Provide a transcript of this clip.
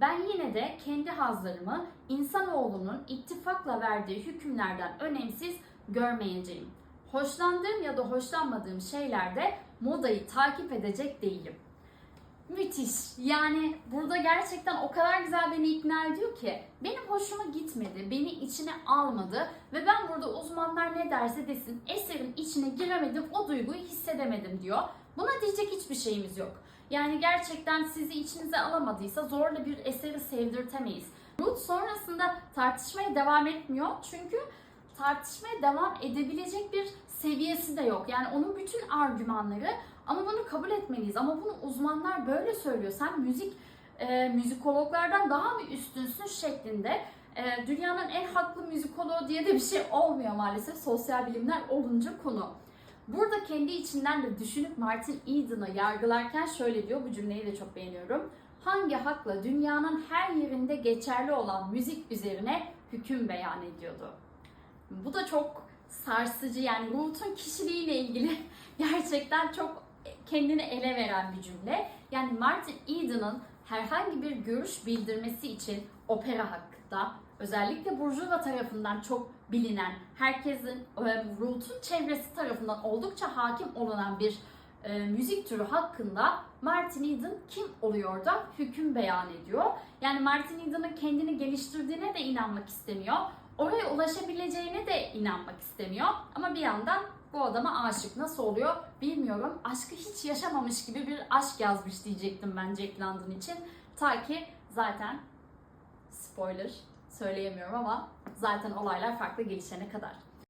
ben yine de kendi hazlarımı insanoğlunun ittifakla verdiği hükümlerden önemsiz görmeyeceğim. Hoşlandığım ya da hoşlanmadığım şeylerde modayı takip edecek değilim. Müthiş. Yani burada gerçekten o kadar güzel beni ikna ediyor ki benim hoşuma gitmedi, beni içine almadı ve ben burada uzmanlar ne derse desin eserin içine giremedim, o duyguyu hissedemedim diyor. Buna diyecek hiçbir şeyimiz yok. Yani gerçekten sizi içinize alamadıysa zorla bir eseri sevdirtemeyiz. Ruth sonrasında tartışmaya devam etmiyor çünkü tartışmaya devam edebilecek bir seviyesi de yok. Yani onun bütün argümanları ama bunu kabul etmeliyiz. Ama bunu uzmanlar böyle söylüyor. Sen müzik e, müzikologlardan daha mı üstünsün şeklinde. E, dünyanın en haklı müzikoloğu diye de bir şey olmuyor maalesef sosyal bilimler olunca konu. Burada kendi içinden de düşünüp Martin Eden'ı yargılarken şöyle diyor, bu cümleyi de çok beğeniyorum. Hangi hakla dünyanın her yerinde geçerli olan müzik üzerine hüküm beyan ediyordu? Bu da çok sarsıcı yani Ruth'un kişiliğiyle ilgili gerçekten çok kendini ele veren bir cümle. Yani Martin Eden'ın herhangi bir görüş bildirmesi için opera hakkında özellikle Burjuva tarafından çok bilinen, herkesin e, Ruth'un çevresi tarafından oldukça hakim olunan bir e, müzik türü hakkında Martin Eden kim oluyor da hüküm beyan ediyor. Yani Martin Eden'ın kendini geliştirdiğine de inanmak istemiyor. Oraya ulaşabileceğine de inanmak istemiyor. Ama bir yandan bu adama aşık. Nasıl oluyor bilmiyorum. Aşkı hiç yaşamamış gibi bir aşk yazmış diyecektim ben Jack London için. Ta ki zaten spoiler söyleyemiyorum ama zaten olaylar farklı gelişene kadar.